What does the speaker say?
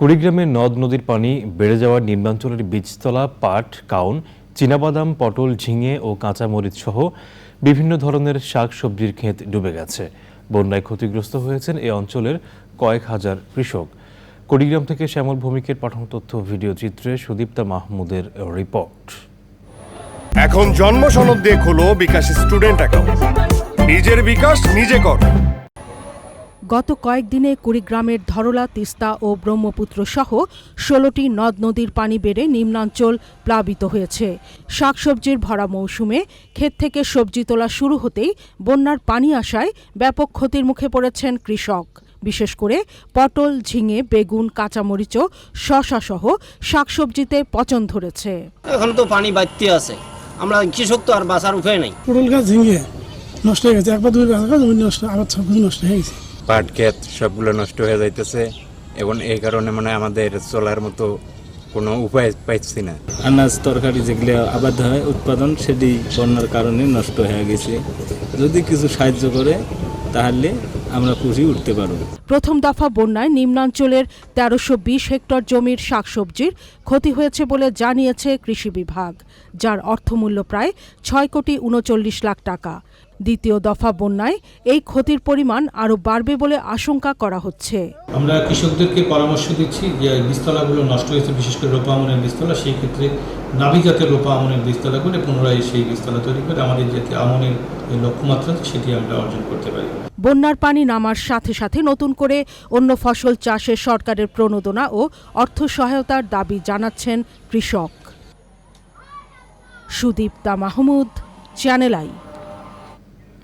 কুড়িগ্রামের নদ নদীর পানি বেড়ে যাওয়ার নিম্নাঞ্চলের বীজতলা, পাট, কাউন, চীনাবাদাম, পটল, ঝিঙে ও কাঁচামরিচ সহ বিভিন্ন ধরনের শাক সবজির ক্ষেত ডুবে গেছে। বন্যায় ক্ষতিগ্রস্ত হয়েছেন এ অঞ্চলের কয়েক হাজার কৃষক। কুড়িগ্রাম থেকে শ্যামল ভৌমিকের পাঠানো তথ্য, ভিডিও চিত্রে সুদীপ্তা মাহমুদের রিপোর্ট। এখন জন্ম সনদ দিয়ে খোলো বিকাশ স্টুডেন্ট অ্যাকাউন্ট। নিজের বিকাশ নিজে কর। গত কয়েকদিনে কুড়িগ্রামের ধরলা তিস্তা ও ব্রহ্মপুত্র সহ ষোলোটি নদ নদীর পানি বেড়ে নিম্নাঞ্চল প্লাবিত হয়েছে। শাকসবজির ভরা মৌসুমে ক্ষেত থেকে সবজি তোলা শুরু হতেই বন্যার পানি আসায় ব্যাপক ক্ষতির মুখে পড়েছেন কৃষক। বিশেষ করে পটল ঝিঙে বেগুন কাঁচামরিচ শশা সহ শাকসবজিতে পচন ধরেছে। এখন তো পানি বাড়তে আছে। আমরা কৃষক তো আর বাঁচার উপায় নাই। পটল গাছ ঝিঙে নষ্ট হয়ে গেছে। একবার দুই গাছ নষ্ট আবার সব কিছু নষ্ট হয়ে গেছে। পাট, ক্ষেত সবগুলো নষ্ট হয়ে যাইতেছে এবং এই কারণে মানে আমাদের চলার মতো কোনো উপায় পাইছি না। আনাজ, তরকারি যেগুলো আবাদ হয়, উৎপাদন, সেটি বন্যার কারণে নষ্ট হয়ে গেছে। যদি কিছু সাহায্য করে, তাহলে আমরা খুশি উঠতে পারব। প্রথম দফা বন্যায় নিম্নাঞ্চলের তেরোশো বিশ হেক্টর জমির শাকসবজির ক্ষতি হয়েছে বলে জানিয়েছে কৃষি বিভাগ যার অর্থমূল্য প্রায় ছয় কোটি উনচল্লিশ লাখ টাকা। দ্বিতীয় দফা বন্যায় এই ক্ষতির পরিমাণ আরও বাড়বে বলে আশঙ্কা করা হচ্ছে। আমরা কৃষকদেরকে পরামর্শ দিচ্ছি যে বীজতলাগুলো নষ্ট হয়েছে বিশেষ করে রোপা আমনের বীজতলা সেই ক্ষেত্রে নাভি জাতের রোপা আমনের বীজতলা করে পুনরায় সেই বীজতলা তৈরি করে আমাদের যাতে আমনের লক্ষ্যমাত্রা সেটি আমরা অর্জন করতে পারি। বন্যার পানি নামার সাথে সাথে নতুন করে অন্য ফসল চাষে সরকারের প্রণোদনা ও অর্থ সহায়তার দাবি জানাচ্ছেন কৃষক। Sudipta Mahmud, channel I.